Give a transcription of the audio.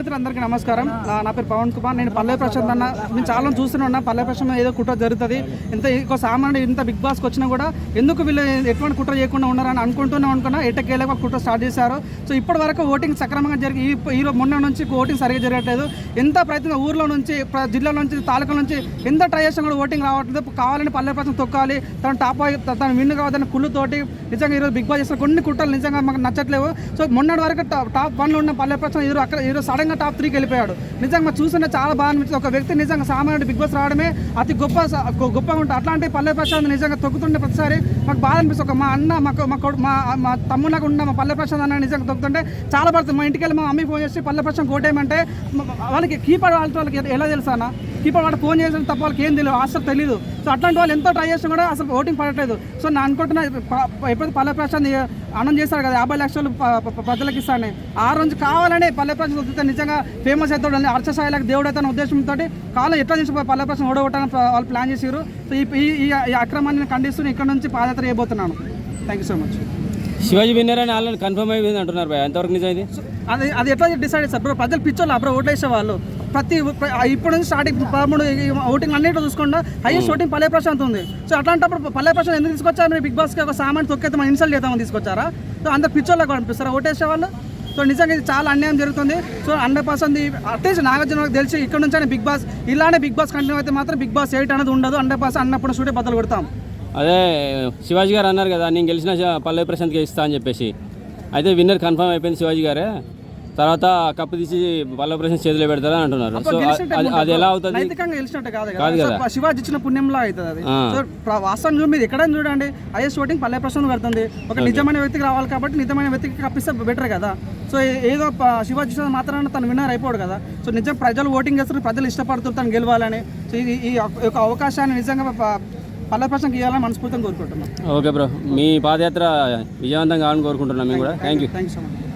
అందరికీ నమస్కారం. నా పేరు పవన్ కుమార్. నేను పల్లె ప్రశాంత్ అన్న. నేను చాలా చూస్తూనే ఉన్నా. పల్లె ప్రశాంత్ ఏదో కుట్ర జరుగుతుంది. ఇంత ఒక సామాన్యుడు ఇంత బిగ్ బాస్కి వచ్చినా కూడా ఎందుకు వీళ్ళు ఎటువంటి కుట్ర చేయకుండా ఉన్నారని అనుకుంటూనే అనుకున్నా ఎట్టకేళ్ళకి కుట్ర స్టార్ట్ చేశారు. సో ఇప్పటి వరకు ఓటింగ్ సక్రమంగా జరిగి ఈ రోజు మొన్న నుంచి ఓటింగ్ సరిగ్గా జరగట్లేదు. ఎంత ప్రయత్నం ఊర్లో నుంచి జిల్లా నుంచి తాలూకా నుంచి ఎంత ట్రై చేసినా కూడా ఓటింగ్ రావట్లేదు. కావాలని పల్లె ప్రశాంత్ తొక్కాలి. తను టాప్ తను విన్ కావద్దని కుళ్ళుతోటి నిజంగా ఈరోజు బిగ్ బాస్ చేసిన కొన్ని కుట్రలు నిజంగా మాకు నచ్చట్లేవు. సో మొన్నటి వరకు టాప్ టాప్ వన్లో ఉన్న పల్లె ప్రశాంత్ ఈరోజు అక్కడ ఈరోజు సడన్గా టాప్ త్రీకి వెళ్ళిపోయాడు. నిజంగా మాకు చూస్తుంటే చాలా బాగా అనిపించింది. ఒక వ్యక్తి నిజంగా సామాన్యుడు బిగ్ బాస్ రావడమే అతి గొప్ప గొప్పగా ఉంటుంది. అట్లాంటి పల్లె ప్రశాంత్ నిజంగా తొక్కుతుంటే ప్రతిసారి మాకు బాధ అనిపిస్తుంది. ఒక మా అన్న మాకు మా మా మా తమ్ముళ్ళకు ఉన్న మా పల్లె ప్రశాంత్ అన్న నిజంగా తొక్కుతుంటే చాలా పడుతుంది మా ఇంటికి వెళ్ళి మా మమ్మీ ఫోన్ చేసి పల్లె ప్రశాంత్ కోటేమంటే వాళ్ళకి కీపర్ వాళ్ళతో వాళ్ళకి ఎలా తెలుసా అన్న? కీపర్ వాడు ఫోన్ చేసిన తప్ప వాళ్ళకి ఏం తెలియదు అసలు తెలియదు సో అట్లాంటి వాళ్ళు ఎంతో ట్రై చేసినా కూడా అసలు ఓటింగ్ పడట్లేదు. సో నేను అనుకుంటున్నా ఎప్పుడైతే పల్లె ప్రశాంత్ అనౌన్స్ చేశారు కదా యాభై లక్షలు ప్రజలకు ఇస్తానని ఆ రోజు కావాలనే పల్లె ప్రశాంత్ వస్తే నిజంగా ఫేమస్ అవుతాడు అర్చసాయిలకు దేవుడు అయితే ఉద్దేశంతో కాలం ఎట్లా చేసి పల్లె ప్రశాంత్ ఓడగొట్టాలని వాళ్ళు ప్లాన్ చేసారు సో ఈ ఈ- అక్రమాన్ని నేను ఖండిస్తూ ఇక్కడ నుంచి పాదయాత్ర చేయబోతున్నాను. Thank you so much Shivaji winner అని ఆల్రెడీ కన్ఫర్మ్ అయిపోయింది అంటున్నారు భయ ఎంతవరకు నిజం ఇది అది అది ఎట్లా డిసైడ్ చేస్తారు? బ్రో ప్రజలు పిచ్చోళ్ళు అప్పుడు ఓట్లు వేసేవాళ్ళు ప్రతి ప్ర- ఇప్పుడు నుంచి స్టార్టింగ్ పదమూడు ఓటింగ్ అన్నింటిలో చూసుకుంటా హైయెస్ట్ ఓటింగ్ పల్లె ప్రశాంత్ ఉంది. సో అట్లాంటప్పుడు పల్లె ప్రశాంత్ ఎందుకు తీసుకొచ్చారు? మీరు బిగ్ బాస్కి ఒక సామాన్ తొక్కేస్తే మనం ఇన్సల్ట్ చేద్దామని తీసుకొచ్చారా? సో అంత పిచ్చోళ్ళకి అనిపిస్తారా? ఓటేసేవాళ్ళు సో నిజంగా ఇది చాలా అన్యాయం జరుగుతుంది. So hundred percent at least నాగార్జునకు తెలిసి ఇక్కడ నుంచి బిగ్ బాస్ ఇలానే బిగ్ బాస్ కంటిన్యూ అయితే మాత్రం బిగ్ బాస్ ఎయిట్ అనేది ఉండదు. హండ్రెడ్ పర్సెంట్ అన్నప్పుడు స్టూడియో బద్దలు కొడతాం. అదే శివాజీ గారు అన్నారు కదా నేను గెలిచిన పల్లవి ప్రశాంత్కి ఇస్తా అని చెప్పేసి. అయితే విన్నర్ కన్ఫర్మ్ అయిపోయింది శివాజీ గారే. తర్వాత కప్పు తీసి ప్రశాంత్ చేతిలో పెడతారా అంటున్నారు. సో అది ఎలా అవుతుంది? కాదు కాదు. శివాజీ ఇచ్చిన పుణ్యంలో అవుతుంది అది. వాస్తవం మీరు ఎక్కడైనా చూడండి హైయెస్ట్ ఓటింగ్ పల్లె ప్రశాంత్ పడుతుంది. ఒక నిజమైన వ్యక్తికి రావాలి కాబట్టి నిజమైన వ్యక్తికి కప్పిస్తే బెటర్ కదా. సో ఏదో శివాజీ మాత్రాన తను విన్నర్ అయిపోడు కదా. సో నిజం ప్రజలు ఓటింగ్ చేస్తారు ప్రజలు ఇష్టపడుతారు తను గెలవాలని. సో ఈ యొక్క అవకాశాన్ని నిజంగా పల్లె ఇవ్వాలని మనస్ఫూర్తిగా కోరుకుంటున్నాం. Okay bro. మీ పాదయాత్ర విజయవంతంగా కావాలని కోరుకుంటున్నాం మేము కూడా. Thank you thank you so much